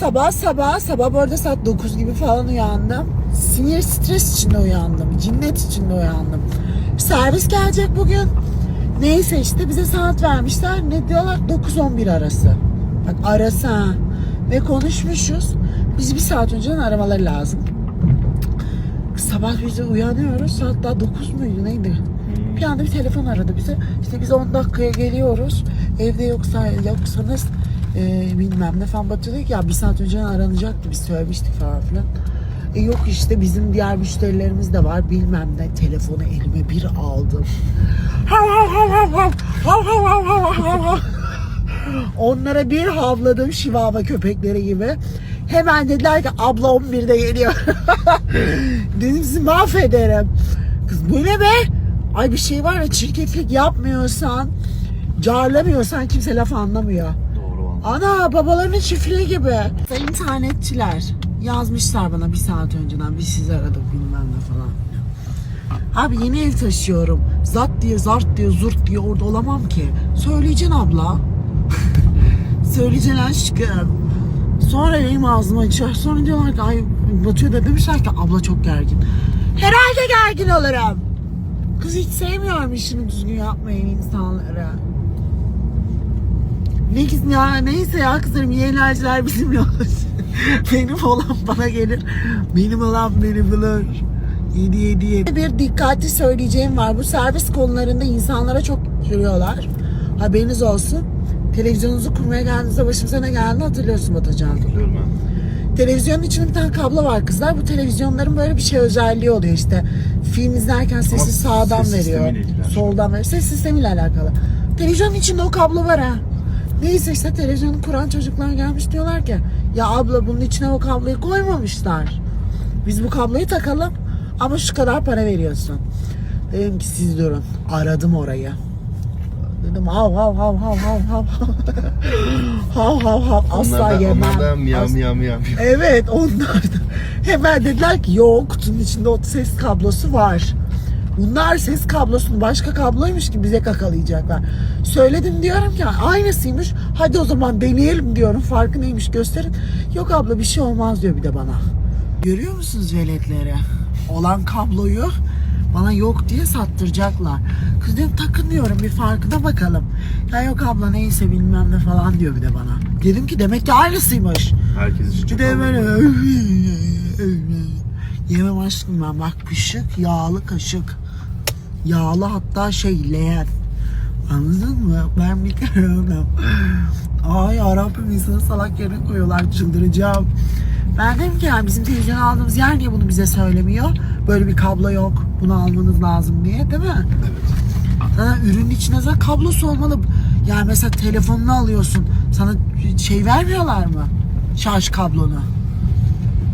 Sabah sabah sabah bu arada saat 9 gibi falan uyandım. Sinir stres içinde uyandım. Cinnet içinde uyandım. Servis gelecek bugün. Neyse işte bize saat vermişler. Ne diyorlar? 9-11 arası. Bak arası ha. Ve konuşmuşuz. Biz bir saat önceden aramaları lazım. Sabah biz de uyanıyoruz. Saat daha 9 muydu neydi? Bir anda bir telefon aradı bize. İşte biz 10 dakikaya geliyoruz. Evde yoksa yoksanız e, bilmem ne falan Batu dedi ki ya bir saat önceden aranacaktı biz söylemiştik falan filan. E yok işte bizim diğer müşterilerimiz de var bilmem ne telefonu elime bir aldım. Onlara bir havladım şivava köpekleri gibi. Hemen dediler ki abla 11'de geliyor. Dedim sizi mahvederim. Kız bu ne be? Ay bir şey var ya çirkeflik yapmıyorsan, carlamıyorsan kimse laf anlamıyor. Ana babalarının çiftliği gibi. Sayın internetçiler yazmışlar bana bir saat önceden biz sizi aradık bilmem ne falan. Abi yeni ev taşıyorum. Zat diye zart diye zurt diye orada olamam ki. Söyleyeceksin abla. Söyleyeceksin aşkım. Sonra benim ağzıma açar. Sonra diyorlar ki ay Batu'ya da demişler ki abla çok gergin. Herhalde gergin olurum. Kız hiç sevmiyorum işini düzgün yapmayan insanları. Ne ya neyse ya kızlarım iyi eğlenceler bizimle olsun. Benim olan bana gelir. Benim olan beni bulur. Yedi yedi yedi. Bir dikkatli söyleyeceğim var. Bu servis konularında insanlara çok yürüyorlar. Haberiniz olsun. Televizyonunuzu kurmaya geldiğinizde başımıza ne geldi hatırlıyorsun Batacan. Biliyorum ben. Televizyonun içinde bir tane kablo var kızlar. Bu televizyonların böyle bir şey özelliği oluyor işte. Film izlerken sesi Ama sağdan ses veriyor. Soldan veriyor. Ses sistemiyle alakalı. Televizyonun içinde o kablo var ha. Neyse işte televizyonu kuran çocuklar gelmiş diyorlar ki ya abla bunun içine o kabloyu koymamışlar. Biz bu kabloyu takalım ama şu kadar para veriyorsun. Dedim ki siz durun. Aradım orayı. Dedim hav hav hav hav hav hav hav hav hav asla Onlar da, yemem. onlar da miyam miyam miyam. Evet onlar da. Hemen dediler ki yok kutunun içinde o ses kablosu var. Bunlar ses kablosunu başka kabloymuş ki bize kakalayacaklar. Söyledim diyorum ki aynısıymış. Hadi o zaman deneyelim diyorum. Farkı neymiş gösterin. Yok abla bir şey olmaz diyor bir de bana. Görüyor musunuz veletleri? Olan kabloyu bana yok diye sattıracaklar. Kız diyorum takın diyorum bir farkına bakalım. Ya yok abla neyse bilmem ne falan diyor bir de bana. Dedim ki demek ki aynısıymış. Herkes için Bir de böyle yemem aşkım ben bak pışık yağlı kaşık yağlı hatta şey leğen anladın mı ben bilmiyorum ay yarabbim insanı salak yerine koyuyorlar çıldıracağım ben dedim ki yani bizim televizyon aldığımız yer niye bunu bize söylemiyor böyle bir kablo yok bunu almanız lazım diye değil mi sana ürünün içine zaten kablosu olmalı. Yani mesela telefonunu alıyorsun. Sana şey vermiyorlar mı? Şarj kablonu.